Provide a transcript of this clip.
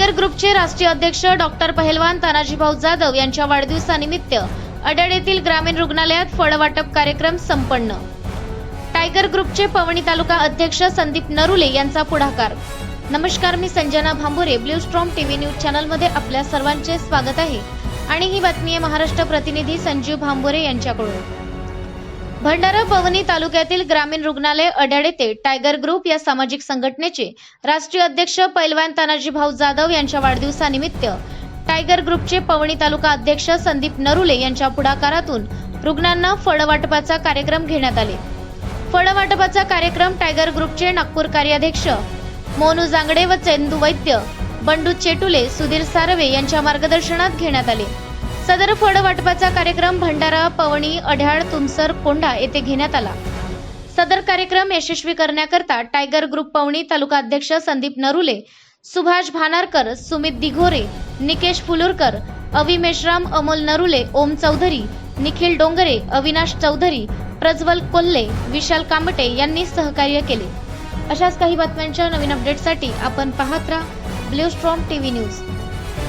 Tiger ग्रुपचे राष्ट्रीय अध्यक्ष डॉक्टर पहलवान तानाजीभाऊ जाधव यांच्या वाढदिवसानिमित्त अडड येथील ग्रामीण रुग्णालयात फळवाटप कार्यक्रम संपन्न. टायगर ग्रुपचे पवनी तालुका अध्यक्ष संदीप नरुले यांचा पुढाकार. नमस्कार मी Sanjana Bhambure Blue Storm TV News चॅनलमध्ये आपल्या सर्वांचे स्वागत आहे. आणि ही बातमी आहे महाराष्ट्र प्रतिनिधी संजीव भांबुरे यांच्याकडून. भंडारा पवनी तालुक्यातील ग्रामीण रुग्णालय अड्याड ते टायगर ग्रुप या सामाजिक संघटनेचे राष्ट्रीय अध्यक्ष पैलवान तानाजी भाऊ जाधव यांच्या वाढदिवसानिमित्त टायगर ग्रुपचे पवनी तालुका अध्यक्ष संदीप नरुले यांच्या पुढाकारातून रुग्णांना फळवाटपाचा कार्यक्रम घेण्यात आले. फळवाटपाचा कार्यक्रम टायगर ग्रुपचे नागपूर कार्याध्यक्ष मोनू जांगडे व चेंदू वैद्य बंडू चेटुले सुधीर सारवे यांच्या मार्गदर्शनात घेण्यात आले. सदर फळ वाटपाचा कार्यक्रम भंडारा पवणी अढ्याळ तुमसर कोंढा येथे घेण्यात आला. सदर कार्यक्रम यशस्वी करण्याकरता टायगर ग्रुप पवणी तालुका अध्यक्ष संदीप नरुले सुभाष भानारकर सुमित दिघोरे निकेश फुलुरकर अवि मेश्राम अमोल नरुले ओम चौधरी निखिल डोंगरे अविनाश चौधरी प्रज्वल कोल्हे विशाल कांबटे यांनी सहकार्य केले. अशाच काही बातम्यांच्या नवीन अपडेटसाठी आपण पाहत राहा. Blue Storm TV News.